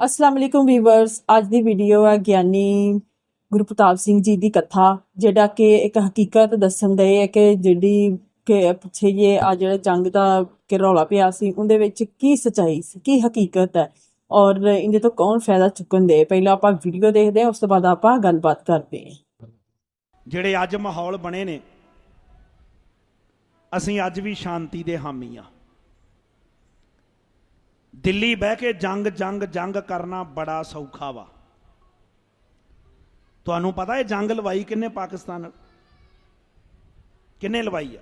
ਅਸਲਾਮ ਅਲੈਕੁਮ viewers, ਅੱਜ ਦੀ video ਹੈ ਗਿਆਨੀ ਗੁਰੂ ਪ੍ਰਤਾਪ ਸਿੰਘ ਜੀ ਦੀ ਕਥਾ, ਜਿਹੜਾ ਕਿ ਇੱਕ ਹਕੀਕਤ ਦੱਸਣ ਦੇ ਹੈ ਕਿ ਜਿਹੜੀ ਕਿ ਪਿੱਛੇ ਜੇ ਆ ਜਿਹੜਾ ਜੰਗ ਦਾ ਕਿ ਰੌਲਾ ਪਿਆ ਸੀ, ਉਹਦੇ ਵਿੱਚ ਕੀ ਸਚਾਈ ਸੀ, ਕੀ ਹਕੀਕਤ ਹੈ ਔਰ ਇਹਦੇ ਤੋਂ ਕੌਣ ਫਾਇਦਾ ਚੁੱਕਣ ਦੇ, ਪਹਿਲਾਂ ਆਪਾਂ ਵੀਡੀਓ ਦੇਖਦੇ ਹਾਂ, ਉਸ ਤੋਂ ਬਾਅਦ ਆਪਾਂ ਗੱਲਬਾਤ ਕਰਦੇ ਹਾਂ। ਜਿਹੜੇ ਅੱਜ ਮਾਹੌਲ ਬਣੇ ਨੇ, ਅਸੀਂ ਅੱਜ ਵੀ ਸ਼ਾਂਤੀ ਦੇ ਹਾਮੀ ਆ ਦਿੱਲੀ ਬਹਿ ਕੇ ਜੰਗ ਜੰਗ ਜੰਗ ਕਰਨਾ ਬੜਾ ਸੌਖਾ ਵਾ। ਤੁਹਾਨੂੰ ਪਤਾ ਹੈ ਜੰਗ ਲਵਾਈ ਕਿੰਨੇ ਪਾਕਿਸਤਾਨ ਕਿੰਨੇ ਲਵਾਈ ਆ?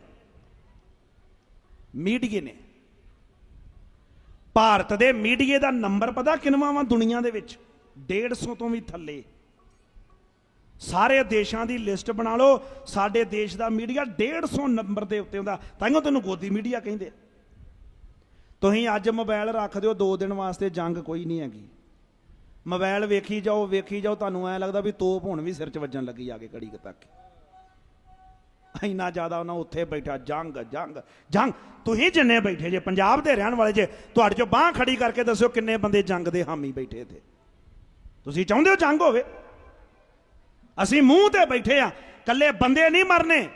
ਮੀਡੀਏ ਨੇ। ਭਾਰਤ ਦੇ ਮੀਡੀਏ ਦਾ ਨੰਬਰ ਪਤਾ ਕਿੰਨਵਾਂ ਵਾ ਦੁਨੀਆ ਦੇ ਵਿੱਚ? 150 ਤੋਂ ਵੀ ਥੱਲੇ। ਸਾਰੇ ਦੇਸ਼ਾਂ ਦੀ ਲਿਸਟ ਬਣਾ ਲਓ। ਸਾਡੇ ਦੇਸ਼ ਦਾ ਮੀਡੀਆ 150 ਨੰਬਰ ਦੇ ਉੱਤੇ ਹੁੰਦਾ। ਤਾਈਓ ਤੈਨੂੰ ਗੋਦੀ ਮੀਡੀਆ ਕਹਿੰਦੇ ਆ। ਤੁਸੀਂ ਅੱਜ ਮੋਬਾਈਲ ਰੱਖ ਦਿਓ 2 ਦਿਨ ਵਾਸਤੇ ਜੰਗ ਕੋਈ ਨਹੀਂ ਹੈਗੀ। ਮੋਬਾਈਲ ਵੇਖੀ ਜਾਓ ਵੇਖੀ ਜਾਓ, ਤੁਹਾਨੂੰ ਐ ਲੱਗਦਾ ਵੀ ਤੋਪ ਹੁਣ ਵੀ ਸਿਰ 'ਚ ਵੱਜਣ ਲੱਗੀ ਆ ਕੇ ਕੜੀ ਤੱਕ। ਇੰਨਾ ਜ਼ਿਆਦਾ ਉਹਨਾਂ ਉੱਥੇ ਬੈਠਾ, ਜੰਗ ਜੰਗ ਜੰਗ। ਤੁਸੀਂ ਜਿੰਨੇ ਬੈਠੇ ਜੇ, ਪੰਜਾਬ ਦੇ ਰਹਿਣ ਵਾਲੇ ਜੇ, ਤੁਹਾਡੇ ਚੋਂ ਬਾਹ ਖੜੀ ਕਰਕੇ ਦੱਸਿਓ ਕਿੰਨੇ ਬੰਦੇ ਜੰਗ ਦੇ ਹਾਮੀ ਬੈਠੇ ਇੱਥੇ। ਤੁਸੀਂ ਚਾਹੁੰਦੇ ਹੋ ਜੰਗ ਹੋਵੇ? ਅਸੀਂ ਮੂੰਹ ਤੇ ਬੈਠੇ ਆ ਕੱਲੇ ਬੰਦੇ ਨਹੀਂ ਮਰਨੇ।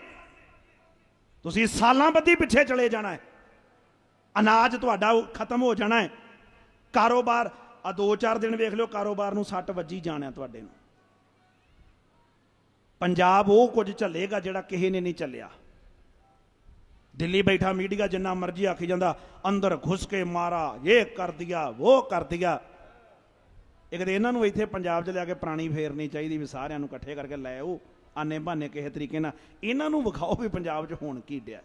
ਤੁਸੀਂ ਸਾਲਾਂ ਬੱਧੀ ਪਿੱਛੇ ਚਲੇ ਜਾਣਾ ਹੈ। ਅਨਾਜ ਤੁਹਾਡਾ ਖਤਮ ਹੋ ਜਾਣਾ ਹੈ। ਕਾਰੋਬਾਰ ਆ ਦੋ ਚਾਰ ਦਿਨ ਵੇਖ ਲਿਓ, ਕਾਰੋਬਾਰ ਨੂੰ ਸੱਟ ਵੱਜੀ ਜਾਣਾ ਤੁਹਾਡੇ ਨੂੰ। ਪੰਜਾਬ ਉਹ ਕੁਝ ਝੱਲੇਗਾ ਜਿਹੜਾ ਕਿਸੇ ਨੇ ਨਹੀਂ ਚੱਲਿਆ ਦਿੱਲੀ ਬੈਠਾ ਮੀਡੀਆ ਜਿੰਨਾ ਮਰਜ਼ੀ ਆਖੀ ਜਾਂਦਾ, ਅੰਦਰ ਘੁਸ ਕੇ ਮਾਰਾ, ਇਹ ਕਰ ਦਿਆ, ਉਹ ਕਰ ਦਿਆ। ਇੱਕ ਤੇ ਇਹਨਾਂ ਨੂੰ ਇੱਥੇ ਪੰਜਾਬ 'ਚ ਲਿਆ ਕੇ ਪ੍ਰਾਣੀ ਫੇਰਨੀ ਚਾਹੀਦੀ ਵੀ ਸਾਰਿਆਂ ਨੂੰ ਇਕੱਠੇ ਕਰਕੇ ਲੈ ਆਓ ਆਨੇ ਬਹਾਨੇ ਕਿਸੇ ਤਰੀਕੇ ਨਾਲ। ਇਹਨਾਂ ਨੂੰ ਵਿਖਾਓ ਵੀ ਪੰਜਾਬ 'ਚ ਹੋਣ ਕੀ ਡਿਆ।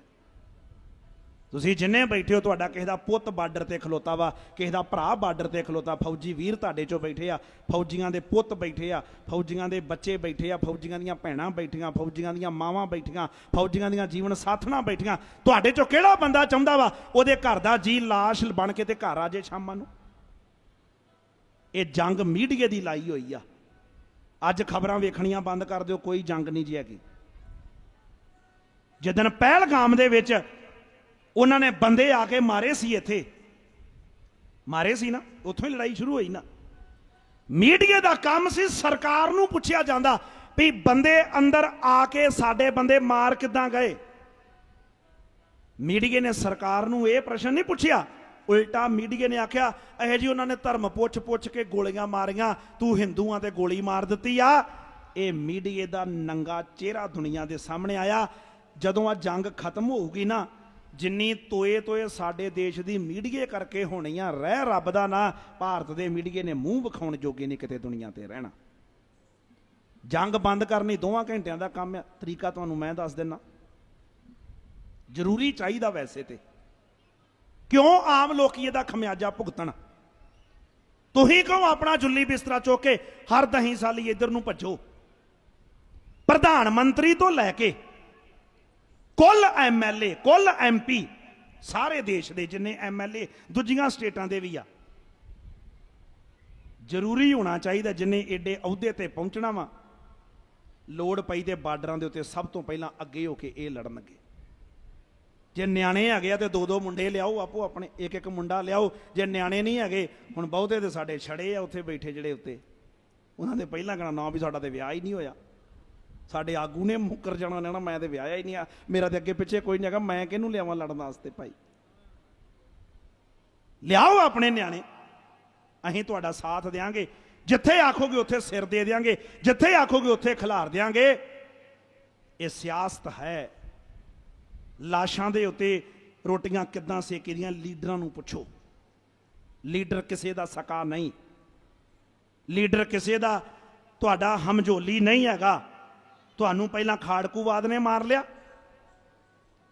ਤੁਸੀਂ ਜਿੰਨੇ ਬੈਠੇ ਹੋ, ਤੁਹਾਡਾ ਕਿਸੇ ਦਾ ਪੁੱਤ ਬਾਰਡਰ ਤੇ ਖਲੋਤਾ ਵਾ, ਕਿਸੇ ਦਾ ਭਰਾ ਬਾਰਡਰ ਤੇ ਖਲੋਤਾ, ਫੌਜੀ ਵੀਰ ਤੁਹਾਡੇ ਚੋਂ ਬੈਠੇ ਆ, ਫੌਜੀਆਂ ਦੇ ਪੁੱਤ ਬੈਠੇ ਆ, ਫੌਜੀਆਂ ਦੇ ਬੱਚੇ ਬੈਠੇ ਆ, ਫੌਜੀਆਂ ਦੀਆਂ ਭੈਣਾਂ ਬੈਠੀਆਂ, ਫੌਜੀਆਂ ਦੀਆਂ ਮਾਵਾਂ ਬੈਠੀਆਂ, ਫੌਜੀਆਂ ਦੀਆਂ ਜੀਵਨ ਸਾਥਣਾਂ ਬੈਠੀਆਂ, ਤੁਹਾਡੇ ਚੋਂ ਕਿਹੜਾ ਬੰਦਾ ਚਾਹੁੰਦਾ ਵਾ? ਉਹਦੇ ਘਰ ਦਾ ਜੀ ਲਾਸ਼ ਬਣ ਕੇ ਤੇ ਘਰ ਆ ਜੇ ਸ਼ਾਮਾਂ ਨੂੰ। ਇਹ ਜੰਗ ਮੀਡੀਆ ਦੀ ਲਾਈ ਹੋਈ ਆ। ਅੱਜ ਖਬਰਾਂ ਵੇਖਣੀਆਂ ਬੰਦ ਕਰ ਦਿਓ, ਕੋਈ ਜੰਗ ਨਹੀਂ ਜੀ ਹੈਗੀ। ਜਿੱਦਣ ਪਹਿਲਗਾਮ ਦੇ ਵਿੱਚ ਉਹਨਾਂ ਨੇ ਬੰਦੇ ਆ ਕੇ ਮਾਰੇ ਸੀ ਇੱਥੇ। ਮਾਰੇ ਸੀ ਨਾ, ਉੱਥੋਂ ਹੀ ਲੜਾਈ ਸ਼ੁਰੂ ਹੋਈ ਨਾ। ਮੀਡੀਆ ਦਾ ਕੰਮ ਸੀ ਸਰਕਾਰ ਨੂੰ ਪੁੱਛਿਆ ਜਾਂਦਾ ਵੀ ਬੰਦੇ ਅੰਦਰ ਆ ਕੇ ਸਾਡੇ ਬੰਦੇ ਮਾਰ ਕਿੱਦਾਂ ਗਏ। ਮੀਡੀਆ ਨੇ ਸਰਕਾਰ ਨੂੰ ਇਹ ਪ੍ਰਸ਼ਨ ਨਹੀਂ ਪੁੱਛਿਆ, ਉਲਟਾ ਮੀਡੀਆ ਨੇ ਆਖਿਆ, ਇਹ ਜੀ ਉਹਨਾਂ ਨੇ ਧਰਮ ਪੁੱਛ ਪੁੱਛ ਕੇ ਗੋਲੀਆਂ ਮਾਰੀਆਂ, ਤੂੰ ਹਿੰਦੂਆਂ ਤੇ ਗੋਲੀ ਮਾਰ ਦਿੱਤੀ ਆ। ਇਹ ਮੀਡੀਆ ਦਾ ਨੰਗਾ ਚਿਹਰਾ ਦੁਨੀਆ ਦੇ ਸਾਹਮਣੇ ਆਇਆ। ਜਦੋਂ ਆ ਜੰਗ ਖਤਮ ਹੋਊਗੀ ਨਾ ਜਿੰਨੀ ਤੋਏ ਤੋਏ ਸਾਡੇ ਦੇਸ਼ ਦੀ ਮੀਡੀਏ ਕਰਕੇ ਹੋਣੀ ਆ ਰਹਿ ਰੱਬ ਦਾ ਨਾ, ਭਾਰਤ ਦੇ ਮੀਡੀਏ ਨੇ ਮੂੰਹ ਵਿਖਾਉਣ ਜੋਗੇ ਨਹੀਂ ਕਿਤੇ ਦੁਨੀਆ ਤੇ ਰਹਿਣਾ। ਜੰਗ ਬੰਦ ਕਰਨੀ ਦੋਵਾਂ ਘੰਟਿਆਂ ਦਾ ਕੰਮ ਹੈ ਤਰੀਕਾ ਤੁਹਾਨੂੰ ਮੈਂ ਦੱਸ ਦਿੰਨਾ। ਜ਼ਰੂਰੀ ਚਾਹੀਦਾ ਵੈਸੇ ਤੇ। ਕਿਉਂ ਆਮ ਲੋਕੀ ਇਹਦਾ ਖਮਿਆਜਾ ਭੁਗਤਣ? ਤੁਸੀਂ ਕਿਉਂ ਆਪਣਾ ਜੁੱਲੀ ਬਿਸਤਰਾ ਚੁੱਕ ਕੇ ਹਰ ਦਹੀਂ ਸਾਲੀ ਇੱਧਰ ਨੂੰ ਭੱਜੋ? ਪ੍ਰਧਾਨ ਮੰਤਰੀ ਤੋਂ ਲੈ ਕੇ ਕੁੱਲ ਐਮਐਲਏ ਕੁੱਲ ਐਮਪੀ ਸਾਰੇ ਦੇਸ਼ ਦੇ ਜਿੰਨੇ ਐਮਐਲਏ ਦੂਜੀਆਂ ਸਟੇਟਾਂ ਦੇ ਵੀ ਆ। ਜ਼ਰੂਰੀ ਹੋਣਾ ਚਾਹੀਦਾ ਜਿੰਨੇ ਏਡੇ ਅਹੁਦੇ ਤੇ ਪਹੁੰਚਣਾ ਵਾ। ਲੋੜ ਪਈ ਤੇ ਬਾਰਡਰਾਂ ਦੇ ਉੱਤੇ ਸਭ ਤੋਂ ਪਹਿਲਾਂ ਅੱਗੇ ਹੋ ਕੇ ਇਹ ਲੜਨ ਲੱਗੇ। ਜੇ ਨਿਆਣੇ ਹੈਗੇ ਆ ਤੇ ਦੋ ਦੋ ਮੁੰਡੇ ਲਿਆਓ, ਆਪੋ ਆਪਣੇ ਇੱਕ ਇੱਕ ਮੁੰਡਾ ਲਿਆਓ। ਜੇ ਨਿਆਣੇ ਨਹੀਂ ਹੈਗੇ, ਹੁਣ ਬਹੁਤੇ ਤੇ ਸਾਡੇ ਛੜੇ ਆ ਉੱਥੇ ਬੈਠੇ ਜਿਹੜੇ ਉੱਤੇ। ਉਹਨਾਂ ਦੇ ਪਹਿਲਾਂ ਕਹਣਾ ਨਾ ਵੀ ਸਾਡਾ ਤੇ ਵਿਆਹ ਹੀ ਨਹੀਂ ਹੋਇਆ। ਸਾਡੇ ਆਗੂ ਨੇ ਮੁੱਕਰ ਜਾਣਾ ਲੈਣਾ ਮੈਂ ਤੇ ਵਿਆਹਿਆ ਹੀ ਨਹੀਂ ਆ। ਮੇਰਾ ਤੇ ਅੱਗੇ ਪਿੱਛੇ ਕੋਈ ਨਹੀਂ ਹੈਗਾ, ਮੈਂ ਕਿਹਨੂੰ ਲਿਆਵਾਂ ਲੜਨ ਵਾਸਤੇ ਭਾਈ? ਲਿਆਓ ਆਪਣੇ ਨਿਆਣੇ। ਅਸੀਂ ਤੁਹਾਡਾ ਸਾਥ ਦੇਾਂਗੇ ਜਿੱਥੇ ਆਖੋਗੇ ਉੱਥੇ ਸਿਰ ਦੇ ਦੇਾਂਗੇ ਜਿੱਥੇ ਆਖੋਗੇ ਉੱਥੇ ਖਿਲਾਰ ਦੇਾਂਗੇ ਇਹ ਸਿਆਸਤ ਹੈ। ਲਾਸ਼ਾਂ ਦੇ ਉੱਤੇ ਰੋਟੀਆਂ ਕਿੱਦਾਂ ਸੇਕੀਆਂ ਲੀਡਰਾਂ ਨੂੰ ਪੁੱਛੋ। ਲੀਡਰ ਕਿਸੇ ਦਾ ਸਕਾ ਨਹੀਂ। ਲੀਡਰ ਕਿਸੇ ਦਾ ਤੁਹਾਡਾ ਹਮਝੋਲੀ ਨਹੀਂ ਹੈਗਾ। ਤੁਹਾਨੂੰ ਪਹਿਲਾਂ ਖਾੜਕੂਵਾਦ ਨੇ ਮਾਰ ਲਿਆ।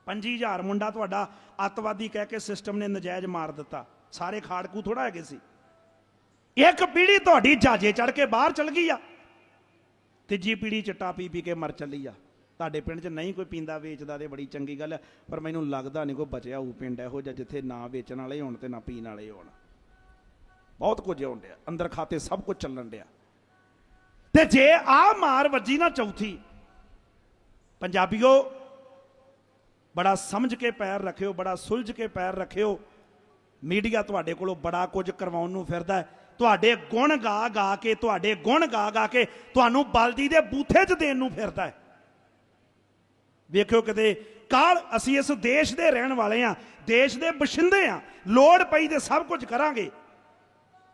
25000 ਮੁੰਡਾ ਤੁਹਾਡਾ ਅੱਤਵਾਦੀ ਕਹਿ ਕੇ ਸਿਸਟਮ ਨੇ ਨਜਾਇਜ਼ ਮਾਰ ਦਿੱਤਾ। ਸਾਰੇ ਖਾੜਕੂ ਥੋੜਾ ਹੈਗੇ ਸੀ। ਇੱਕ ਪੀੜੀ ਤੁਹਾਡੀ ਜਾਜੇ ਚੜ ਕੇ ਬਾਹਰ ਚਲ ਗਈ ਆ। ਤੀਜੀ ਪੀੜੀ ਚਿੱਟਾ ਪੀ ਪੀ ਕੇ ਮਰ ਚੱਲੀ ਆ। ਤੁਹਾਡੇ ਪਿੰਡ 'ਚ ਨਹੀਂ ਕੋਈ ਪੀਂਦਾ, ਵੇਚਦਾ ਤੇ ਬੜੀ ਚੰਗੀ ਗੱਲ ਹੈ ਪਰ ਮੈਨੂੰ ਲੱਗਦਾ ਨਹੀਂ ਕੋਈ ਬਚਿਆ ਉਹ ਪਿੰਡ ਇਹੋ ਜਿਹਾ ਜਿੱਥੇ ਨਾ ਵੇਚਣ ਵਾਲੇ ਹੋਣ ਤੇ ਨਾ ਪੀਣ ਵਾਲੇ ਹੋਣ। ਬਹੁਤ ਕੁਝ ਹੋਣ ਡਿਆ। ਅੰਦਰ ਖਾਤੇ ਸਭ ਕੁਝ ਚੱਲਣ ਡਿਆ। ਤੇ ਜੇ ਆ ਮਾਰ ਵੱਜੀ ਨਾ ਚੌਥੀ ਪੰਜਾਬੀਓ, ਬੜਾ ਸਮਝ ਕੇ ਪੈਰ ਰੱਖਿਓ, ਬੜਾ ਸੁਲਝ ਕੇ ਪੈਰ ਰੱਖਿਓ। ਮੀਡੀਆ ਤੁਹਾਡੇ ਕੋਲੋਂ ਬੜਾ ਕੁਝ ਕਰਵਾਉਣ ਨੂੰ ਫਿਰਦਾ ਹੈ। ਤੁਹਾਡੇ ਗੁਣ ਗਾ ਗਾ ਕੇ, ਤੁਹਾਡੇ ਗੁਣ ਗਾ ਗਾ ਕੇ ਤੁਹਾਨੂੰ ਬਲਦੀ ਦੇ ਬੂਥੇ 'ਚ ਦੇਣ ਨੂੰ ਫਿਰਦਾ ਹੈ। ਵੇਖਿਓ ਕਿਤੇ, ਕਾਲ ਅਸੀਂ ਇਸ ਦੇਸ਼ ਦੇ ਰਹਿਣ ਵਾਲੇ ਆ ਦੇਸ਼ ਦੇ ਬਸ਼ਿੰਦੇ ਆ ਲੋੜ ਪਈ ਤੇ ਸਭ ਕੁਝ ਕਰਾਂਗੇ।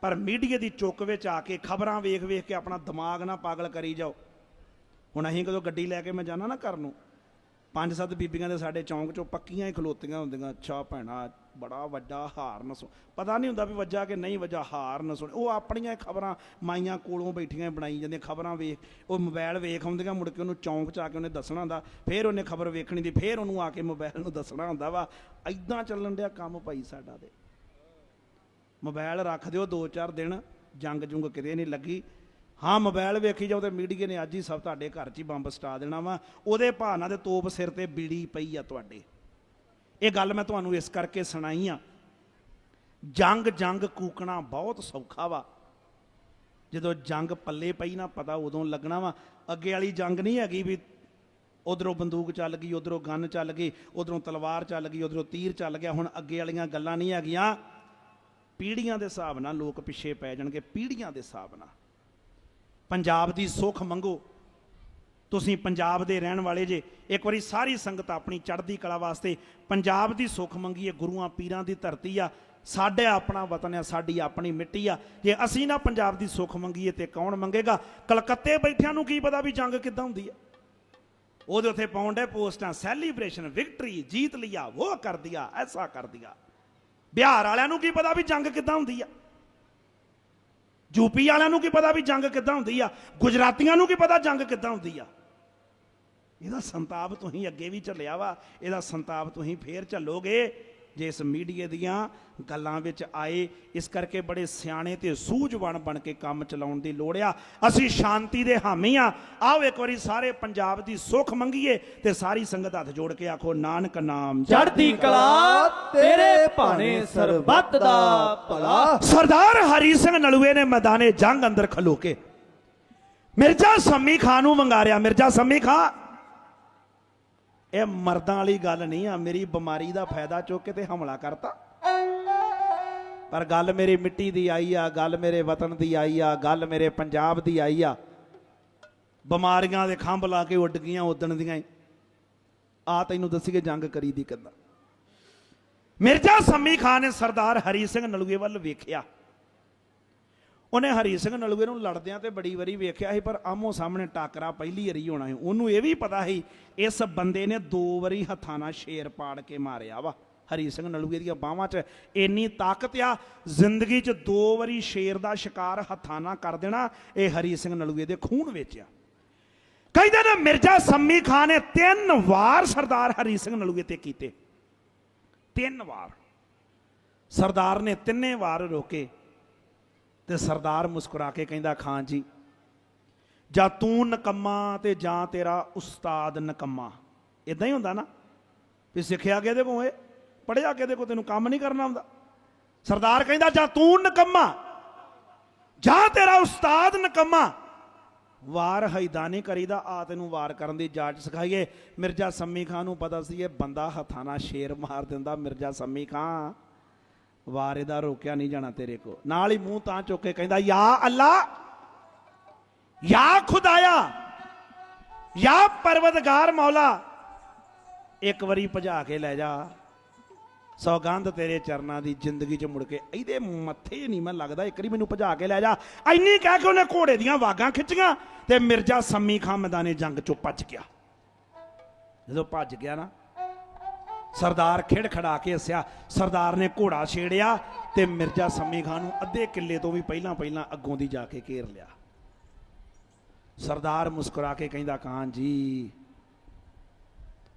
ਪਰ ਮੀਡੀਆ ਦੀ ਚੁੱਕ ਵਿੱਚ ਆ ਕੇ ਖਬਰਾਂ ਵੇਖ ਵੇਖ ਕੇ ਆਪਣਾ ਦਿਮਾਗ ਨਾ ਪਾਗਲ ਕਰੀ ਜਾਓ। ਹੁਣ ਅਸੀਂ ਕਦੋਂ ਗੱਡੀ ਲੈ ਕੇ ਮੈਂ ਜਾਣਾ ਨਾ ਘਰ ਨੂੰ? ਪੰਜ ਸੱਤ ਬੀਬੀਆਂ ਦੇ ਸਾਡੇ ਚੌਂਕ ਚੋਂ ਪੱਕੀਆਂ ਹੀ ਖਲੋਤੀਆਂ ਹੁੰਦੀਆਂ। ਅੱਛਾ ਭੈਣਾ, ਬੜਾ ਵੱਡਾ ਹਾਰਨ ਸੁਣ। ਪਤਾ ਨਹੀਂ ਹੁੰਦਾ ਵੀ ਵੱਜਾ ਕਿ ਨਹੀਂ ਵੱਜਾ ਹਾਰਨ ਸੁਣ। ਉਹ ਆਪਣੀਆਂ ਖਬਰਾਂ ਮਾਈਆਂ ਕੋਲੋਂ ਬੈਠੀਆਂ ਬਣਾਈ ਜਾਂਦੀਆਂ। ਖਬਰਾਂ ਵੇਖ, ਉਹ ਮੋਬਾਈਲ ਵੇਖ ਆਉਂਦੀਆਂ, ਮੁੜ ਕੇ ਉਹਨੂੰ ਚੌਂਕ ਚ ਆ ਕੇ ਉਹਨੇ ਦੱਸਣਾ ਹੁੰਦਾ। ਫੇਰ ਉਹਨੇ ਖਬਰ ਵੇਖਣੀ ਦੀ, ਫੇਰ ਉਹਨੂੰ ਆ ਕੇ ਮੋਬਾਈਲ ਨੂੰ ਦੱਸਣਾ ਹੁੰਦਾ ਵਾ। ਐਦਾਂ ਚੱਲਣ ਡਿਆ ਕੰਮ ਭਾਈ ਸਾਡਾ ਦੇ ਮੋਬਾਈਲ ਰੱਖ ਦਿਓ 2-4 ਦਿਨ, ਜੰਗ ਜੁੰਗ ਕਿਤੇ ਨਹੀਂ ਲੱਗੀ। ਹਾਂ, ਮੋਬਾਈਲ ਵੇਖੀ ਜਾਓ ਤੇ ਮੀਡੀਆ ਨੇ ਅੱਜ ਹੀ ਸਭ ਤੁਹਾਡੇ ਘਰ 'ਚ ਹੀ ਬੰਬ ਸਟਾ ਦੇਣਾ ਵਾ। ਉਹਦੇ ਭਾਣਾ ਦੇ ਤੋਪ ਸਿਰ ਤੇ ਬੀੜੀ ਪਈ ਆ ਤੁਹਾਡੇ। ਇਹ ਗੱਲ ਮੈਂ ਤੁਹਾਨੂੰ ਇਸ ਕਰਕੇ ਸੁਣਾਈ ਆ। ਜੰਗ ਜੰਗ ਕੂਕਣਾ ਬਹੁਤ ਸੌਖਾ ਵਾ। ਜਦੋਂ ਜੰਗ ਪੱਲੇ ਪਈ ਨਾ, ਪਤਾ ਉਦੋਂ ਲੱਗਣਾ ਵਾ। ਅੱਗੇ ਵਾਲੀ ਜੰਗ ਨਹੀਂ ਹੈਗੀ ਵੀ ਉਧਰੋਂ ਬੰਦੂਕ ਚੱਲ ਗਈ, ਉਧਰੋਂ ਗਨ ਚੱਲ ਗਈ, ਉਧਰੋਂ ਤਲਵਾਰ ਚੱਲ ਗਈ, ਉਧਰੋਂ ਤੀਰ ਚੱਲ ਗਿਆ। ਹੁਣ ਅੱਗੇ ਵਾਲੀਆਂ ਗੱਲਾਂ ਨਹੀਂ ਹੈਗੀਆਂ। ਪੀੜ੍ਹੀਆਂ ਦੇ ਹਿਸਾਬ ਨਾਲ ਲੋਕ ਪਿੱਛੇ ਪੈ ਜਾਣਗੇ, ਪੀੜ੍ਹੀਆਂ ਦੇ ਹਿਸਾਬ ਨਾਲ। ਪੰਜਾਬ ਦੀ ਸੁੱਖ ਮੰਗੋ। ਤੁਸੀਂ ਪੰਜਾਬ ਦੇ ਰਹਿਣ ਵਾਲੇ ਜੇ, ਇੱਕ ਵਾਰੀ ਸਾਰੀ ਸੰਗਤ ਆਪਣੀ ਚੜ੍ਹਦੀ ਕਲਾ ਵਾਸਤੇ ਪੰਜਾਬ ਦੀ ਸੁੱਖ ਮੰਗੀਏ, ਗੁਰੂਆਂ ਪੀਰਾਂ ਦੀ ਧਰਤੀ ਆ। ਸਾਡੇ ਆਪਣਾ ਵਤਨ ਆ, ਸਾਡੀ ਆਪਣੀ ਮਿੱਟੀ ਆ। ਜੇ ਅਸੀਂ ਨਾ ਪੰਜਾਬ ਦੀ ਸੁੱਖ ਮੰਗੀਏ ਤੇ ਕੌਣ ਮੰਗੇਗਾ? ਕਲਕੱਤੇ ਬੈਠਿਆਂ ਨੂੰ ਕੀ ਪਤਾ ਵੀ ਜੰਗ ਕਿੱਦਾਂ ਹੁੰਦੀ ਆ? ਉਹਦੇ ਉੱਥੇ ਪਾਉਂਦੇ ਪੋਸਟਾਂ, ਸੈਲੀਬ੍ਰੇਸ਼ਨ, ਵਿਕਟਰੀ, ਜੀਤ ਲਿਆ ਉਹ ਕਰ ਦਿਆ ਐਸਾ ਕਰ ਦਿਆ ਬਿਹਾਰ ਵਾਲਿਆਂ ਨੂੰ ਕੀ ਪਤਾ ਵੀ ਜੰਗ ਕਿੱਦਾਂ ਹੁੰਦੀ ਆ? ਯੂਪੀ ਵਾਲਿਆਂ ਨੂੰ ਕੀ ਪਤਾ ਵੀ ਜੰਗ ਕਿੱਦਾਂ ਹੁੰਦੀ ਆ? ਗੁਜਰਾਤੀਆਂ ਨੂੰ ਕੀ ਪਤਾ ਜੰਗ ਕਿੱਦਾਂ ਹੁੰਦੀ ਆ? ਇਹਦਾ ਸੰਤਾਪ ਤੁਸੀਂ ਅੱਗੇ ਵੀ ਚੱਲਿਆ ਵਾ, ਇਹਦਾ ਸੰਤਾਪ ਤੁਸੀਂ ਫੇਰ ਚੱਲੋਗੇ ਜੇ ਇਸ ਮੀਡੀਆ ਦੀਆਂ ਗੱਲਾਂ ਵਿੱਚ ਆਏ ਇਸ ਕਰਕੇ ਬੜੇ ਸਿਆਣੇ ਤੇ ਸੂਝਵਾਨ ਬਣ ਕੇ ਕੰਮ ਚਲਾਉਣ ਦੀ ਲੋੜ ਆ। ਅਸੀਂ ਸ਼ਾਂਤੀ ਦੇ ਹਾਮੀ ਆ। ਆਓ ਇੱਕ ਵਾਰੀ ਸਾਰੇ ਪੰਜਾਬ ਦੀ ਸੁੱਖ ਮੰਗੀਏ ਤੇ ਸਾਰੀ ਸੰਗਤ ਹੱਥ ਜੋੜ ਕੇ ਆਖੋ ਨਾਨਕ ਨਾਮ। ਚੜ੍ਹਦੀ ਕਲਾ ਤੇਰੇ ਭਾਣੇ ਸਰਬੱਤ ਦਾ ਭਲਾ। ਸਰਦਾਰ ਹਰੀ ਸਿੰਘ ਨਲੂਏ ਨੇ ਮੈਦਾਨੇ ਜੰਗ ਅੰਦਰ ਖਲੋ ਕੇ ਮਿਰਜ਼ਾ ਸੰਮੀ ਖਾਨ ਨੂੰ ਵੰਗਾਰਿਆ ਮਿਰਜ਼ਾ ਸੰਮੀ ਖਾਨ ਇਹ ਮਰਦਾਂ ਵਾਲੀ ਗੱਲ ਨਹੀਂ ਆ, ਮੇਰੀ ਬਿਮਾਰੀ ਦਾ ਫਾਇਦਾ ਚੁੱਕ ਕੇ ਤੇ ਹਮਲਾ ਕਰਤਾ। ਪਰ ਗੱਲ ਮੇਰੀ ਮਿੱਟੀ ਦੀ ਆਈ ਆ, ਗੱਲ ਮੇਰੇ ਵਤਨ ਦੀ ਆਈ ਆ, ਗੱਲ ਮੇਰੇ ਪੰਜਾਬ ਦੀ ਆਈ ਆ। ਬਿਮਾਰੀਆਂ ਦੇ ਖੰਭ ਲਾ ਕੇ ਉੱਡ ਗਈਆਂ ਉਦਣ ਦੀਆਂ ਆ ਤੈਨੂੰ ਦੱਸੀਏ ਜੰਗ ਕਰੀ ਦੀ ਕਿੱਦਾਂ? ਮਿਰਜ਼ਾ ਸੰਮੀ ਖਾਨ ਨੇ ਸਰਦਾਰ ਹਰੀ ਸਿੰਘ ਨਲੂਏ ਵੱਲ ਵੇਖਿਆ। ਉਹਨੇ ਹਰੀ ਸਿੰਘ ਨਲੂਏ ਨੂੰ ਲੜਦਿਆਂ ਤੇ ਬੜੀ ਵਾਰੀ ਵੇਖਿਆ ਸੀ, ਪਰ ਆਮੋ ਸਾਹਮਣੇ ਟਾਕਰਾ ਪਹਿਲੀ ਵਾਰੀ ਹੋਣਾ ਸੀ। ਉਹਨੂੰ ਇਹ ਵੀ ਪਤਾ ਸੀ, ਇਸ ਬੰਦੇ ਨੇ ਦੋ ਵਾਰੀ ਹੱਥਾਂ ਨਾਲ ਸ਼ੇਰ ਪਾੜ ਕੇ ਮਾਰਿਆ ਵਾ। ਹਰੀ ਸਿੰਘ ਨਲੂਏ ਦੀਆਂ ਬਾਹਾਂ 'ਚ ਇੰਨੀ ਤਾਕਤ ਆ, ਜ਼ਿੰਦਗੀ 'ਚ ਦੋ ਵਾਰੀ ਸ਼ੇਰ ਦਾ ਸ਼ਿਕਾਰ ਹੱਥਾਂ ਨਾਲ ਕਰ ਦੇਣਾ, ਇਹ ਹਰੀ ਸਿੰਘ ਨਲੂਏ ਦੇ ਖੂਨ ਵਿੱਚ ਆ। ਕਹਿੰਦੇ ਨੇ, ਮਿਰਜ਼ਾ ਸੰਮੀ ਖਾਨ ਨੇ ਤਿੰਨ ਵਾਰ ਸਰਦਾਰ ਹਰੀ ਸਿੰਘ ਨਲੂਏ ਤੇ ਕੀਤੇ। ਤਿੰਨ ਵਾਰ। ਸਰਦਾਰ ਨੇ ਤਿੰਨੇ ਵਾਰ ਰੋਕੇ। ਤੇ ਸਰਦਾਰ ਮੁਸਕਰਾ ਕੇ ਕਹਿੰਦਾ, ਖਾਨ ਜੀ, ਜਾਂ ਤੂੰ ਨਕੰਮਾ ਤੇ ਜਾਂ ਤੇਰਾ ਉਸਤਾਦ ਨਕੰਮਾ। ਇਦਾਂ ਹੀ ਹੁੰਦਾ ਨਾ। ਵੀ ਸਿੱਖਿਆ ਕਿਹਦੇ ਕੋਲ ਏ? ਪੜਿਆ ਕਿਹਦੇ ਕੋਲ? ਤੈਨੂੰ ਕੰਮ ਨਹੀਂ ਕਰਨਾ ਹੁੰਦਾ ਸਰਦਾਰ ਕਹਿੰਦਾ, ਜਾਂ ਤੂੰ ਨਕੰਮਾ, ਜਾਂ ਤੇਰਾ ਉਸਤਾਦ ਨਕੰਮਾ। ਵਾਰ ਹੈਦਾ ਨਹੀਂ ਕਰੀਦਾ, ਆ ਤੈਨੂੰ ਵਾਰ ਕਰਨ ਦੀ ਜਾਚ ਸਿਖਾਈਏ। ਮਿਰਜ਼ਾ ਸੰਮੀ ਖਾਨ ਨੂੰ ਪਤਾ ਸੀ ਇਹ ਬੰਦਾ ਹੱਥਾਂ ਨਾਲ ਸ਼ੇਰ ਮਾਰ ਦਿੰਦਾ, ਮਿਰਜ਼ਾ ਸੰਮੀ ਖਾਨ। ਵਾਰ ਇਹਦਾ ਰੋਕਿਆ ਨਹੀਂ ਜਾਣਾ ਤੇਰੇ ਕੋ ਨਾਲ ਹੀ ਮੂੰਹ ਤਾਂ ਚੁੱਕ ਕੇ ਕਹਿੰਦਾ, ਯਾ ਅੱਲਾ, ਯਾ ਖੁਦਾਇਆ, ਯਾ ਪਰਵਦਗਾਰ ਮੌਲਾ, ਇੱਕ ਵਾਰੀ ਭਜਾ ਕੇ ਲੈ ਜਾ। ਸੌਗੰਧ ਤੇਰੇ ਚਰਨਾਂ ਦੀ ਜ਼ਿੰਦਗੀ 'ਚ ਮੁੜ ਕੇ ਇਹਦੇ ਮੱਥੇ ਨਹੀਂ ਮੈਂ ਲੱਗਦਾ। ਇੱਕ ਵਾਰੀ ਮੈਨੂੰ ਭਜਾ ਕੇ ਲੈ ਜਾ। ਐਨੀ ਕਹਿ ਕੇ ਉਹਨੇ ਘੋੜੇ ਦੀਆਂ ਵਾਗਾਂ ਖਿੱਚੀਆਂ ਤੇ ਮਿਰਜ਼ਾ ਸੰਮੀ ਖਾਂ ਮੈਦਾਨੇ ਜੰਗ 'ਚੋਂ ਭੱਜ ਗਿਆ। ਜਦੋਂ ਭੱਜ ਗਿਆ ਨਾ ਸਰਦਾਰ ਖਿੜ ਖੜਾ ਕੇ ਹੱਸਿਆ, ਸਰਦਾਰ ਨੇ ਘੋੜਾ ਛੇੜਿਆ ਤੇ ਮਿਰਜ਼ਾ ਸੰਮੀ ਖਾਨ ਨੂੰ ਅੱਧੇ ਕਿੱਲੇ ਤੋਂ ਵੀ ਪਹਿਲਾਂ ਪਹਿਲਾਂ ਅੱਗੋਂ ਦੀ ਜਾ ਕੇ ਘੇਰ ਲਿਆ। ਸਰਦਾਰ ਮੁਸਕਰਾ ਕੇ ਕਹਿੰਦਾ ਕਾਨ ਜੀ,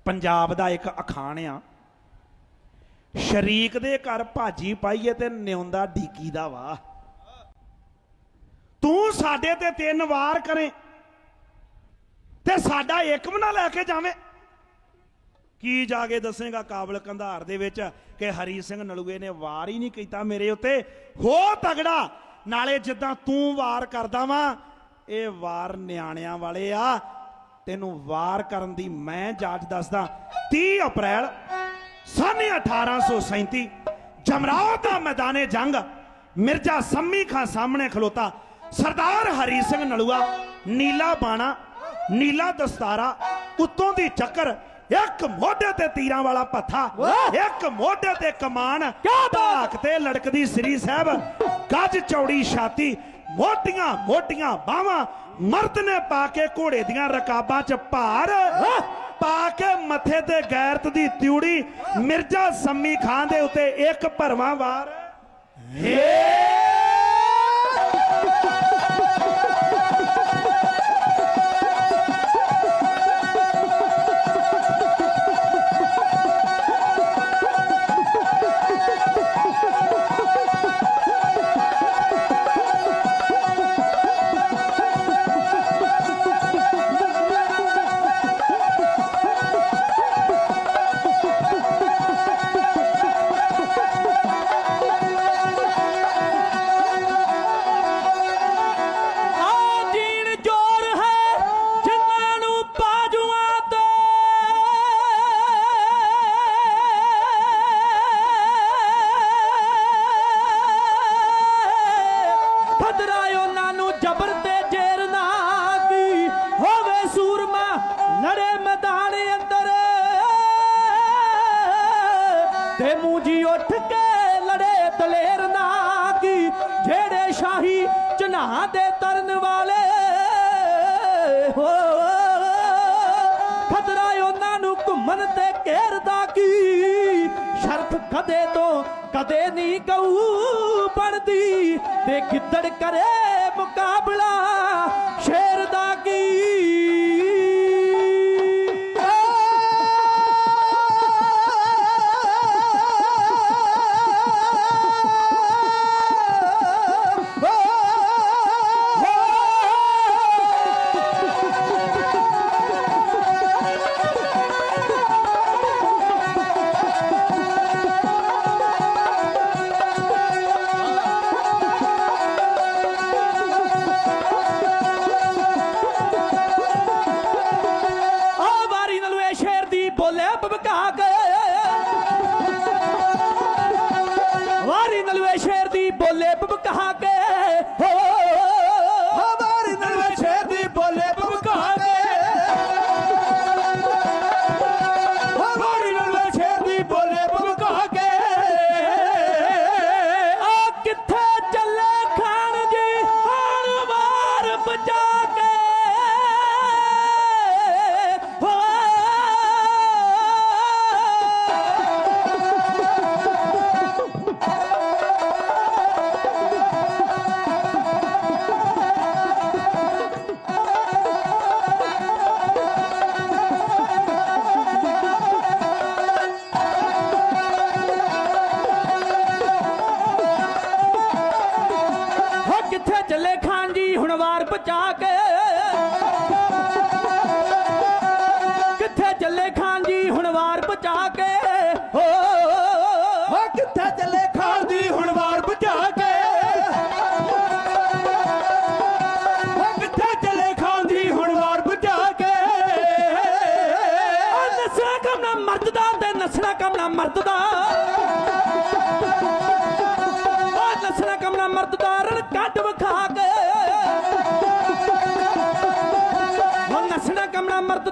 ਪੰਜਾਬ ਦਾ ਇੱਕ ਅਖਾਣ ਆ ਸ਼ਰੀਕ ਦੇ ਘਰ ਭਾਜੀ ਪਾਈਏ ਤੇ ਨਿਉਂਦਾ ਢੀਕੀ ਦਾ ਵਾ ਤੂੰ ਸਾਡੇ ਤੇ ਤਿੰਨ ਵਾਰ ਕਰੇ ਤੇ ਸਾਡਾ ਇੱਕ ਵੀ ਨਾ ਲੈ ਕੇ ਜਾਵੇਂ। ਕੀ ਜਾ ਕੇ ਦੱਸੇਗਾ ਕਾਬਲ ਕੰਧਾਰ ਦੇ ਵਿੱਚ ਕਿ ਹਰੀ ਸਿੰਘ ਨਲੂਏ ਨੇ ਵਾਰ ਹੀ ਨਹੀਂ ਕੀਤਾ ਮੇਰੇ ਉੱਤੇ? ਹੋ ਤਗੜਾ! ਨਾਲੇ ਜਿੱਦਾਂ ਤੂੰ ਵਾਰ ਕਰਦਾ ਵਾਂ, ਇਹ ਵਾਰ ਨਿਆਣਿਆਂ ਵਾਲੇ ਆ। ਤੈਨੂੰ ਵਾਰ ਕਰਨ ਦੀ ਮੈਂ ਜਾਜ ਦੱਸਦਾ। 30 ਅਪ੍ਰੈਲ ਸਨ 1837 ਜਮਰਾਓ ਦਾ ਮੈਦਾਨੇ ਜੰਗ, ਮਿਰਜ਼ਾ ਸੰਮੀ ਖਾਂ ਸਾਹਮਣੇ ਖਲੋਤਾ। ਸਰਦਾਰ ਹਰੀ ਸਿੰਘ ਨਲੂਆ, ਨੀਲਾ ਬਾਣਾ, ਨੀਲਾ ਦਸਤਾਰਾ, ਉੱਤੋਂ ਦੀ ਚੱਕਰ ਇੱਕ ਮੋਢੇ ਤੇ ਤੀਰਾਂ ਵਾਲਾ ਪੱਥਾ ਇੱਕ ਮੋਢੇ ਤੇ ਕਮਾਨ ਧਾਕ ਤੇ ਲੜਕਦੀ ਸ੍ਰੀ ਸਾਹਿਬ ਗੱਜ ਚੌੜੀ ਛਾਤੀ ਮੋਟੀਆਂ ਮੋਟੀਆਂ ਬਾਹਾਂ ਮਰਦ ਨੇ ਪਾ ਕੇ ਘੋੜੇ ਦੀਆਂ ਰਕਾਬਾਂ 'ਚ ਭਾਰ ਪਾ ਕੇ ਮੱਥੇ ਤੇ ਗੈਰਤ ਦੀ ਤਿਉੜੀ ਮਿਰਜ਼ਾ ਸੰਮੀ ਖਾਂ ਦੇ ਉੱਤੇ ਇੱਕ ਭਰਵਾਂ ਵਾਰ। ਹੇ ਕਦੇ ਤੋਂ ਕਦੇ ਨਹੀਂ ਗਊ ਬਣਦੀ। ਤੇ ਕਿੱਦੜ ਕਰੇ ਮੁਕਾਬਲਾ।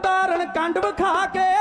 ਉਦਾਹਰਣ ਕੰਡ ਵਿਖਾ ਕੇ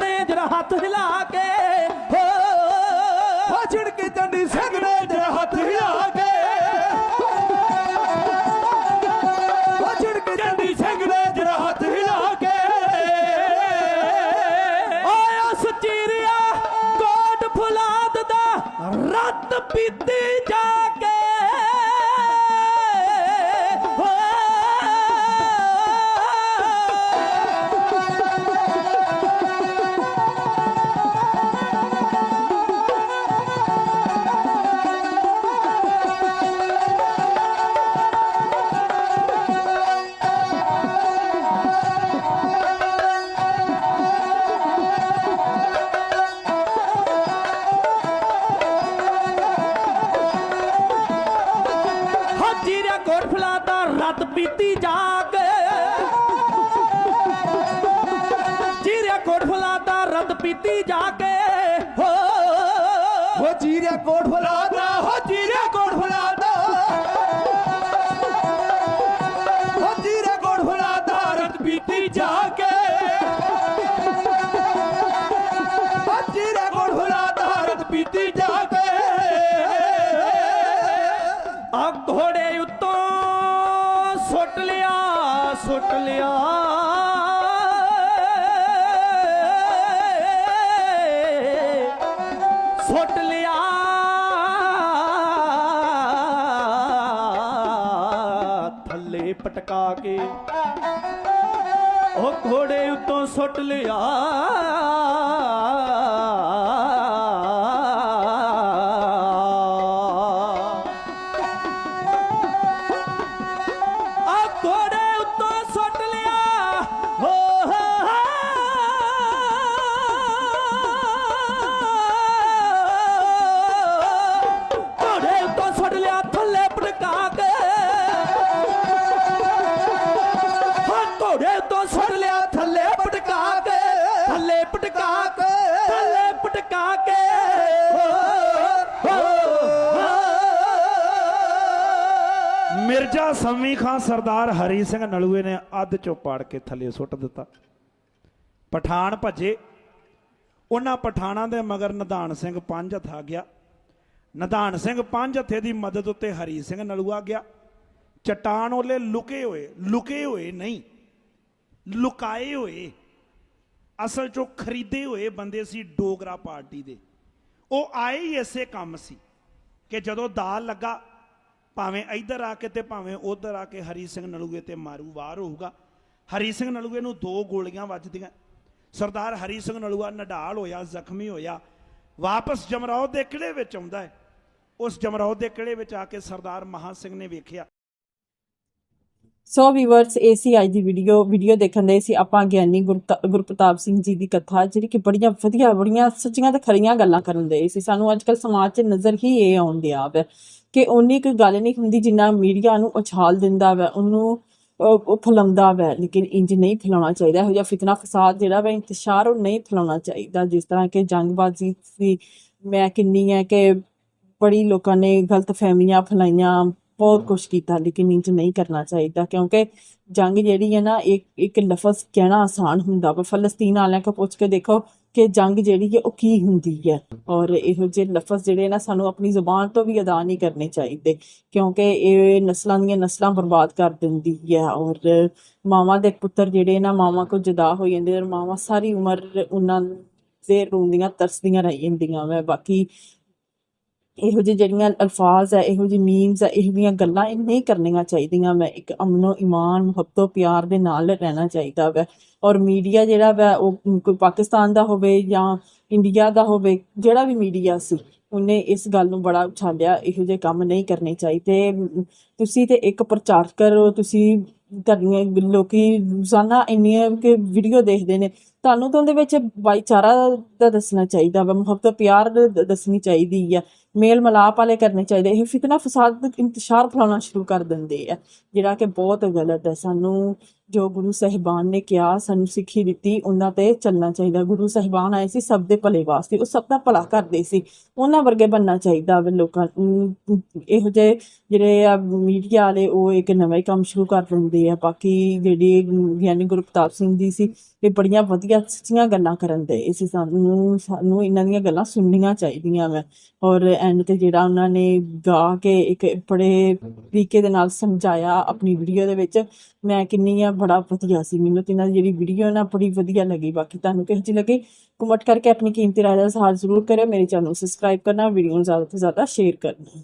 ਚੰਡੀ ਸਿੰਘ ਨੇ ਜਰਾ ਹੱਥ ਹਿਲਾ ਕੇ। ਹੋ ਛਿੜਕੀ ਚੰਡੀ ਸਿੰਘ ਨੇ ਜਰਾ ਹੱਥ ਹਿਲਾ ਕੇ। ਹੋ ਛਿੜਕੀ ਚੰਡੀ ਸਿੰਘ ਨੇ ਜਰਾ ਹੱਥ ਹਿਲਾ ਕੇ। ਆਇਆ ਸਚੀਰਿਆ ਕੋਟ ਫੁਲਾਦ ਦਾ ਰੱਤ ਪੀਤੀ ਜਾ ਹਾਜੀਰਿਆ ਕੋਟ ਫੁਲਾਦ ਦਾ ਰੱਤ ਪੀਤੀ ਜਾ ਕੇ ਜੀਰਿਆ ਕੋਟ ਫੁਲਾਦ ਦਾ ਰੱਤ ਪੀਤੀ ਜਾ ਕੇ ਹੋ ਹੋ ਜੀਰਿਆ ਕੋਟ ਫਲਾਦਾ ਹੋ ਕੋਟ ਫੁਲਾਦ ਪਟਕਾ ਕੇ। ਉਹ ਘੋੜੇ ਉੱਤੋਂ ਸੁੱਟ ਲਿਆ। ਮਿਰਜ਼ਾ ਸੰਮੀ ਖਾਨ ਸਰਦਾਰ ਹਰੀ ਸਿੰਘ ਨਲੂਏ ਨੇ ਅੱਧ ਚੋਂ ਪਾੜ ਕੇ ਥੱਲੇ ਸੁੱਟ ਦਿੱਤਾ। ਪਠਾਨ ਭੱਜੇ। ਉਹਨਾਂ ਪਠਾਨਾਂ ਦੇ ਮਗਰ ਨਿਧਾਨ ਸਿੰਘ ਪੰਜ ਹੱਥ ਆ ਗਿਆ। ਨਿਧਾਨ ਸਿੰਘ ਪੰਜ ਹੱਥੇ ਦੀ ਮਦਦ ਉੱਤੇ ਹਰੀ ਸਿੰਘ ਨਲੂਆ ਗਿਆ। ਚਟਾਨ ਉਹਲੇ ਲੁਕੇ ਹੋਏ ਲੁਕੇ ਹੋਏ ਨਹੀਂ, ਲੁਕਾਏ ਹੋਏ। ਅਸਲ ਚੋਂ ਖਰੀਦੇ ਹੋਏ ਬੰਦੇ ਸੀ ਡੋਗਰਾ ਪਾਰਟੀ ਦੇ। ਉਹ ਆਏ ਹੀ ਇਸੇ ਕੰਮ ਸੀ ਕਿ ਜਦੋਂ ਦਾਲ ਲੱਗਾ ਭਾਵੇਂ ਇੱਧਰ ਆ ਕੇ ਤੇ ਭਾਵੇਂ ਉੱਧਰ ਆ ਕੇ ਹਰੀ ਸਿੰਘ ਨਲੂਏ ਤੇ ਮਾਰੂ ਵਾਰ ਹੋਊਗਾ। ਹਰੀ ਸਿੰਘ ਨਲੂਏ ਨੂੰ ਦੋ ਗੋਲੀਆਂ ਵੱਜਦੀਆਂ। ਸਰਦਾਰ ਹਰੀ ਸਿੰਘ ਨਲੂਆ ਨਢਾਲ ਹੋਇਆ, ਜ਼ਖਮੀ ਹੋਇਆ। ਵਾਪਸ ਜਮਰੌਦ ਦੇ ਕਿਲੇ ਵਿੱਚ ਆਉਂਦਾ ਹੈ। ਉਸ ਜਮਰੌਦ ਦੇ ਕਿਲੇ ਵਿੱਚ ਆ ਕੇ ਸਰਦਾਰ ਮਹਾਂ ਸਿੰਘ ਨੇ ਵੇਖਿਆ। ਸੋ ਵੀਵਰਸ ਏਸੀ ਅੱਜ ਦੀ ਵੀਡੀਓ ਵੀਡੀਓ ਦੇਖਣ ਦੇ ਸੀ ਆਪਾਂ ਗਿਆਨੀ ਗੁਰਪ੍ਰਤਾ- ਗੁਰਪ੍ਰਤਾਪ ਸਿੰਘ ਜੀ ਦੀ ਕਥਾ, ਜਿਹੜੀ ਕਿ ਬੜੀਆਂ ਵਧੀਆ, ਬੜੀਆਂ ਸੱਚੀਆਂ ਤੇ ਖਰੀਆਂ ਗੱਲਾਂ ਕਰਨ ਦੇ ਸੀ। ਸਾਨੂੰ ਅੱਜ ਕੱਲ ਸਮਾਜ 'ਚ ਨਜ਼ਰ ਹੀ ਇਹ ਆਉਂਦਿਆ ਵਾ ਕਿ ਓਨੀ ਕੋਈ ਗੱਲ ਨਹੀਂ ਹੁੰਦੀ ਜਿੰਨਾ ਮੀਡੀਆ ਨੂੰ ਉਛਾਲ ਦਿੰਦਾ ਵੈ ਉਹਨੂੰ ਅਹ, ਉਹ ਫੈਲਾਉਂਦਾ ਵਾ ਲੇਕਿਨ ਇੰਜ ਨਹੀਂ ਫੈਲਾਉਣਾ ਚਾਹੀਦਾ ਇਹੋ ਜਿਹਾ ਫਿਤਨਾ ਫਸਾਦ ਜਿਹੜਾ ਵਾ ਇੰਤਸ਼ਾਰ ਉਹ ਨਹੀਂ ਫੈਲਾਉਣਾ ਚਾਹੀਦਾ ਜਿਸ ਤਰ੍ਹਾਂ ਕਿ ਜੰਗਬਾਜ਼ੀ ਸੀ ਮੈਂ ਕਿੰਨੀ ਹੈ ਕਿ ਬੜੀ ਲੋਕਾਂ ਨੇ ਗਲਤ ਫਹਿਮੀਆਂ ਫੈਲਾਈਆਂ ਬਹੁਤ ਕੁਛ ਕੀਤਾ ਲੇਕਿਨ ਇੰਜ ਨਹੀਂ ਕਰਨਾ ਚਾਹੀਦਾ ਕਿਉਂਕਿ ਜੰਗ ਜਿਹੜੀ ਹੈ ਨਾ ਇੱਕ ਇੱਕ ਲਫ਼ਜ਼ ਕਹਿਣਾ ਆਸਾਨ ਹੁੰਦਾ ਪਰ ਫਲਸਤੀਨ ਵਾਲਿਆਂ ਕੋਲ ਪੁੱਛ ਕੇ ਦੇਖੋ ਕਿ ਜੰਗ ਜਿਹੜੀ ਹੈ ਉਹ ਕੀ ਹੁੰਦੀ ਹੈ। ਔਰ ਇਹੋ ਜਿਹੇ ਲਫ਼ਜ਼ ਜਿਹੜੇ ਨਾ ਸਾਨੂੰ ਆਪਣੀ ਜ਼ੁਬਾਨ ਤੋਂ ਵੀ ਅਦਾ ਨਹੀਂ ਕਰਨੇ ਚਾਹੀਦੇ, ਕਿਉਂਕਿ ਇਹ ਨਸਲਾਂ ਦੀਆਂ ਨਸਲਾਂ ਬਰਬਾਦ ਕਰ ਦਿੰਦੀ ਹੈ। ਔਰ ਮਾਵਾਂ ਦੇ ਪੁੱਤਰ ਜਿਹੜੇ ਨਾ, ਮਾਵਾਂ ਕੋ ਜਦਾ ਹੋ ਜਾਂਦੇ ਔਰ ਮਾਵਾਂ ਸਾਰੀ ਉਮਰ ਉਹਨਾਂ ਦੇ ਰੋਂਦੀਆਂ, ਤਰਸਦੀਆਂ ਰਹਿ ਜਾਂਦੀਆਂ ਵਾ। ਬਾਕੀ ਇਹੋ ਜਿਹੇ ਜਿਹੜੀਆਂ ਅਲਫਾਜ਼ ਹੈ ਇਹੋ ਜਿਹੀ ਮੀਮਸ ਹੈ ਇਹੋ ਜਿਹੀਆਂ ਗੱਲਾਂ ਇਹ ਨਹੀਂ ਕਰਨੀਆਂ ਚਾਹੀਦੀਆਂ ਮੈਂ ਇੱਕ ਅਮਨੋ ਇਮਾਨ ਮੁਹੱਬਤੋ ਪਿਆਰ ਦੇ ਨਾਲ ਰਹਿਣਾ ਚਾਹੀਦਾ ਵੈ। ਔਰ ਮੀਡੀਆ ਜਿਹੜਾ ਵੈ, ਉਹ ਕੋਈ ਪਾਕਿਸਤਾਨ ਦਾ ਹੋਵੇ ਜਾਂ ਇੰਡੀਆ ਦਾ ਹੋਵੇ, ਜਿਹੜਾ ਵੀ ਮੀਡੀਆ ਸੀ, ਉਹਨੇ ਇਸ ਗੱਲ ਨੂੰ ਬੜਾ ਉਛਾਲਿਆ, ਇਹੋ ਜਿਹੇ ਕੰਮ ਨਹੀਂ ਕਰਨੇ ਚਾਹੀਦੇ। ਤੁਸੀਂ ਤੇ ਇੱਕ ਪ੍ਰਚਾਰਕ ਕਰੋ, ਤੁਸੀਂ ਕਰਨੀਆਂ ਲੋਕੀ ਰੋਜ਼ਾਨਾ ਇੰਨੀਆਂ ਕਿ ਵੀਡੀਓ ਦੇਖਦੇ ਨੇ। ਤੁਹਾਨੂੰ ਤਾਂ ਉਹਦੇ ਵਿੱਚ ਭਾਈਚਾਰਾ ਦਾ ਦੱਸਣਾ ਚਾਹੀਦਾ ਵਾ, ਮੁਹੱਬਤ, ਪਿਆਰ ਦੱਸਣੀ ਚਾਹੀਦੀ ਆ। ਮੇਲ ਮਲਾਪ ਵਾਲੇ ਕਰਨੇ ਚਾਹੀਦੇ। ਇਹ ਫਿਤਨਾ ਫਸਾਦ ਇੰਤਸ਼ਾਰ ਫੈਲਾਉਣਾ ਸ਼ੁਰੂ ਕਰ ਦਿੰਦੇ ਆ। ਜਿਹੜਾ ਕਿ ਬਹੁਤ ਗਲਤ ਹੈ ਸਾਨੂੰ ਜੋ ਗੁਰੂ ਸਾਹਿਬਾਨ ਨੇ ਕਿਹਾ, ਸਾਨੂੰ ਸਿੱਖੀ ਦਿੱਤੀ, ਉਹਨਾਂ ਤੇ ਚੱਲਣਾ ਚਾਹੀਦਾ। ਗੁਰੂ ਸਾਹਿਬਾਨ ਆਏ ਸੀ ਸਭ ਦੇ ਭਲੇ ਵਾਸਤੇ। ਉਹ ਸਭ ਦਾ ਭਲਾ ਕਰਦੇ ਸੀ। ਉਹਨਾਂ ਵਰਗੇ ਬੰਨਣਾ ਚਾਹੀਦਾ ਵਾ ਲੋਕਾਂ ਇਹੋ ਜਿਹੇ ਜਿਹੜੇ ਆ ਮੀਡੀਆ ਵਾਲੇ ਉਹ ਇੱਕ ਨਵਾਂ ਹੀ ਕੰਮ ਸ਼ੁਰੂ ਕਰ ਦਿੰਦੇ ਆ। ਬਾਕੀ ਜਿਹੜੀ ਗਿਆਨੀ ਗੁਰੂ ਪ੍ਰਤਾਪ ਸਿੰਘ ਜੀ ਸੀ, ਇਹ ਬੜੀਆਂ ਵਧੀਆ ਸੱਚੀਆਂ ਗੱਲਾਂ ਕਰਨ ਦੇ। ਇਸ ਸਾਨੂੰ ਸਾਨੂੰ ਇਹਨਾਂ ਦੀਆਂ ਗੱਲਾਂ ਸੁਣਨੀਆਂ ਚਾਹੀਦੀਆਂ ਵਾ। ਔਰ ਐਂਡ ਤੇ ਜਿਹੜਾ ਉਹਨਾਂ ਨੇ ਗਾ ਕੇ ਇੱਕ ਬੜੇ ਤਰੀਕੇ ਦੇ ਨਾਲ ਸਮਝਾਇਆ ਆਪਣੀ ਵੀਡੀਓ ਦੇ ਵਿੱਚ, ਮੈਂ ਕਿੰਨੀ ਆ, ਬੜਾ ਵਧੀਆ ਸੀ। ਮੈਨੂੰ ਤੇ ਇਹਨਾਂ ਦੀ ਜਿਹੜੀ ਵੀਡੀਓ ਨਾ, ਬੜੀ ਵਧੀਆ ਲੱਗੀ। ਬਾਕੀ ਤੁਹਾਨੂੰ ਕਿਹੋ ਜਿਹੀ ਲੱਗੀ ਕਮੈਂਟ ਕਰਕੇ ਆਪਣੀ ਕੀਮਤੀ ਰਾਏ ਦਾ ਇਜ਼ਹਾਰ ਜ਼ਰੂਰ ਕਰਿਓ। ਮੇਰੇ ਚੈਨਲ ਨੂੰ ਸਬਸਕ੍ਰਾਈਬ ਕਰਨਾ ਵੀਡੀਓ ਨੂੰ ਜ਼ਿਆਦਾ ਤੋਂ ਜ਼ਿਆਦਾ ਸ਼ੇਅਰ ਕਰਨਾ।